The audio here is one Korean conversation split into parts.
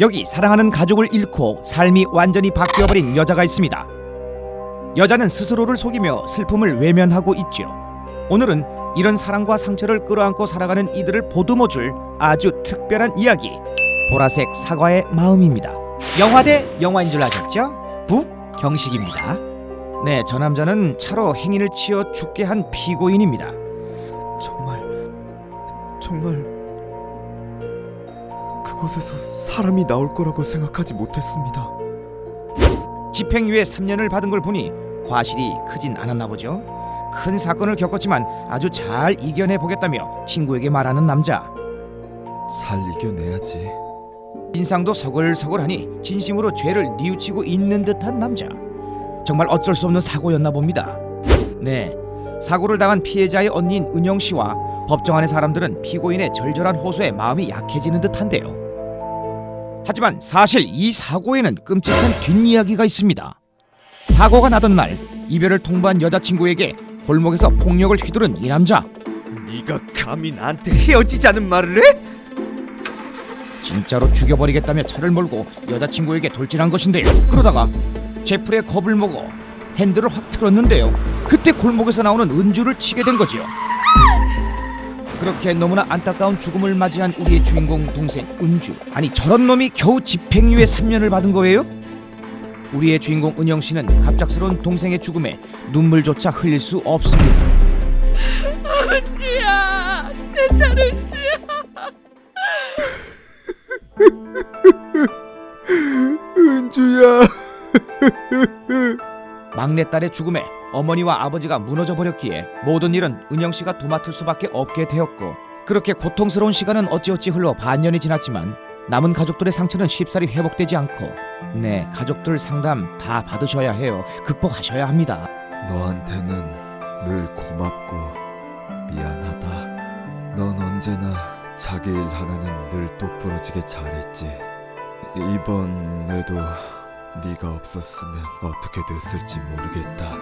여기 사랑하는 가족을 잃고 삶이 완전히 바뀌어버린 여자가 있습니다. 여자는 스스로를 속이며 슬픔을 외면하고 있죠. 오늘은 이런 사랑과 상처를 끌어안고 살아가는 이들을 보듬어줄 아주 특별한 이야기 보라색 사과의 마음입니다. 영화 대 영화인 줄 아셨죠? 북경식입니다. 네, 저 남자는 차로 행인을 치어 죽게 한 피고인입니다. 정말 정말 그 곳에서 사람이 나올 거라고 생각하지 못했습니다. 집행유예 3년을 받은 걸 보니 과실이 크진 않았나 보죠. 큰 사건을 겪었지만 아주 잘 이겨내 보겠다며 친구에게 말하는 남자. 잘 이겨내야지. 인상도 서글서글하니 진심으로 죄를 뉘우치고 있는 듯한 남자. 정말 어쩔 수 없는 사고였나 봅니다. 네, 사고를 당한 피해자의 언니인 은영 씨와 법정 안의 사람들은 피고인의 절절한 호소에 마음이 약해지는 듯한데요. 하지만 사실 이 사고에는 끔찍한 뒷이야기가 있습니다. 사고가 나던 날 이별을 통보한 여자친구에게 골목에서 폭력을 휘두른 이 남자. 네가 감히 나한테 헤어지자는 말을 해? 진짜로 죽여버리겠다며 차를 몰고 여자친구에게 돌진한 것인데요. 그러다가 제풀에 겁을 먹어 핸들을 확 틀었는데요. 그때 골목에서 나오는 은주를 치게 된 거지요. 그렇게 너무나 안타까운 죽음을 맞이한 우리의 주인공 동생 은주. 아니 저런 놈이 겨우 집행유예 3년을 받은 거예요? 우리의 주인공 은영 씨는 갑작스러운 동생의 죽음에 눈물조차 흘릴 수 없습니다. 은주야 내 딸 은주야 은주야. 막내딸의 죽음에 어머니와 아버지가 무너져 버렸기에 모든 일은 은영 씨가 도맡을 수밖에 없게 되었고 그렇게 고통스러운 시간은 어찌어찌 흘러 반년이 지났지만 남은 가족들의 상처는 쉽사리 회복되지 않고 네 가족들 상담 다 받으셔야 해요 극복하셔야 합니다 너한테는 늘 고맙고 미안하다. 넌 언제나 자기 일 하나는 늘 똑부러지게 잘했지. 이번에도 네가 없었으면 어떻게 됐을지 모르겠다.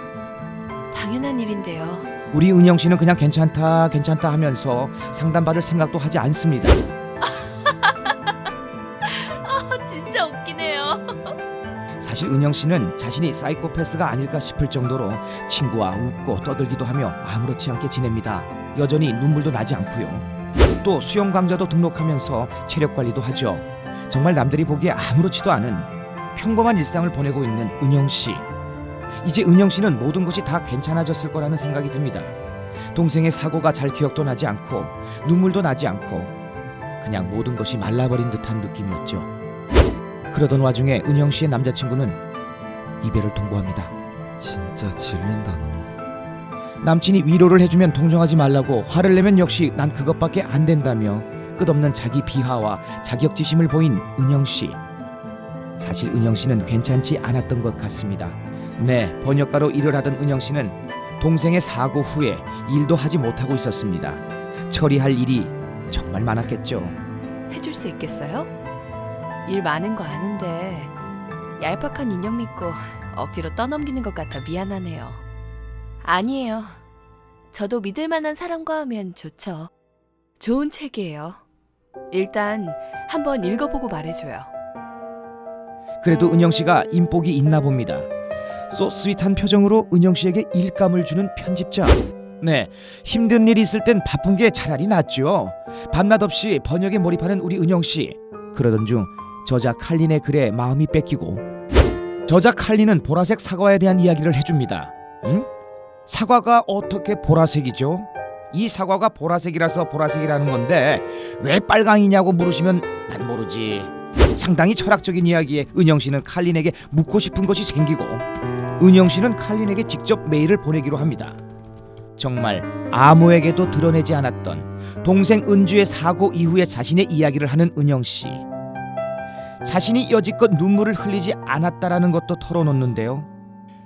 당연한 일인데요 우리 은영 씨는 그냥 괜찮다 괜찮다 하면서 상담받을 생각도 하지 않습니다 아 진짜 웃기네요 사실 은영 씨는 자신이 사이코패스가 아닐까 싶을 정도로 친구와 웃고 떠들기도 하며 아무렇지 않게 지냅니다. 여전히 눈물도 나지 않고요. 또 수영 강좌도 등록하면서 체력 관리도 하죠. 정말 남들이 보기에 아무렇지도 않은 평범한 일상을 보내고 있는 은영 씨. 이제 은영 씨는 모든 것이 다 괜찮아졌을 거라는 생각이 듭니다. 동생의 사고가 잘 기억도 나지 않고 눈물도 나지 않고 그냥 모든 것이 말라버린 듯한 느낌이었죠. 그러던 와중에 은영 씨의 남자친구는 이별을 통보합니다. 진짜 질린다 너. 남친이 위로를 해주면 동정하지 말라고 화를 내면 역시 난 그것밖에 안 된다며 끝없는 자기 비하와 자격지심을 보인 은영 씨. 사실 은영 씨는 괜찮지 않았던 것 같습니다. 네, 번역가로 일을 하던 은영 씨는 동생의 사고 후에 일도 하지 못하고 있었습니다. 처리할 일이 정말 많았겠죠. 해줄 수 있겠어요? 일 많은 거 아는데 얄팍한 인형 믿고 억지로 떠넘기는 것 같아 미안하네요 아니에요 저도 믿을 만한 사람과 하면 좋죠 좋은 책이에요 일단 한번 읽어보고 말해줘요 그래도 은영 씨가 인복이 있나 봅니다. 소 스윗한 표정으로 은영 씨에게 일감을 주는 편집자. 네, 힘든 일 있을 땐 바쁜 게 차라리 낫죠. 밤낮 없이 번역에 몰입하는 우리 은영 씨. 그러던 중 저자 칼린의 글에 마음이 뺏기고 저자 칼린은 보라색 사과에 대한 이야기를 해줍니다. 응? 사과가 어떻게 보라색이죠? 이 사과가 보라색이라서 보라색이라는 건데 왜 빨강이냐고 물으시면 난 모르지. 상당히 철학적인 이야기에 은영 씨는 칼린에게 묻고 싶은 것이 생기고 은영 씨는 칼린에게 직접 메일을 보내기로 합니다. 정말 아무에게도 드러내지 않았던 동생 은주의 사고 이후의 자신의 이야기를 하는 은영 씨. 자신이 여지껏 눈물을 흘리지 않았다라는 것도 털어놓는데요.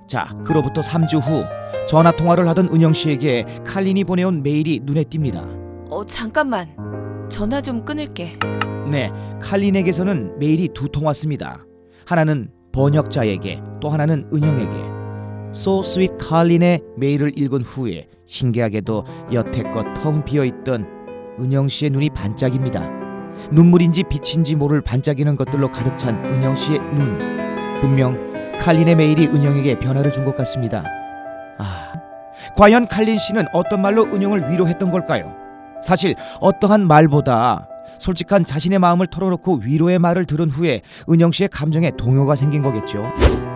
자, 그로부터 3주 후 전화 통화를 하던 은영 씨에게 칼린이 보내온 메일이 눈에 띕니다. 어 잠깐만 전화 좀 끊을게 네, 칼린에게서는 메일이 두 통 왔습니다. 하나는 번역자에게, 또 하나는 은영에게. So Sweet 칼린의 메일을 읽은 후에 신기하게도 여태껏 텅 비어 있던 은영 씨의 눈이 반짝입니다. 눈물인지 빛인지 모를 반짝이는 것들로 가득 찬 은영 씨의 눈. 분명 칼린의 메일이 은영에게 변화를 준 것 같습니다. 아, 과연 칼린 씨는 어떤 말로 은영을 위로했던 걸까요? 사실 어떠한 말보다 솔직한 자신의 마음을 털어놓고 위로의 말을 들은 후에 은영 씨의 감정에 동요가 생긴 거겠죠.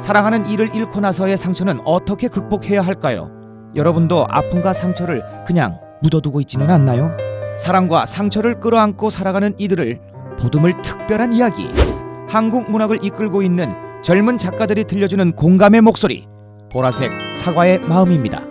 사랑하는 이를 잃고 나서의 상처는 어떻게 극복해야 할까요? 여러분도 아픔과 상처를 그냥 묻어두고 있지는 않나요? 사랑과 상처를 끌어안고 살아가는 이들을 보듬을 특별한 이야기. 한국 문학을 이끌고 있는 젊은 작가들이 들려주는 공감의 목소리. 보라색 사과의 마음입니다.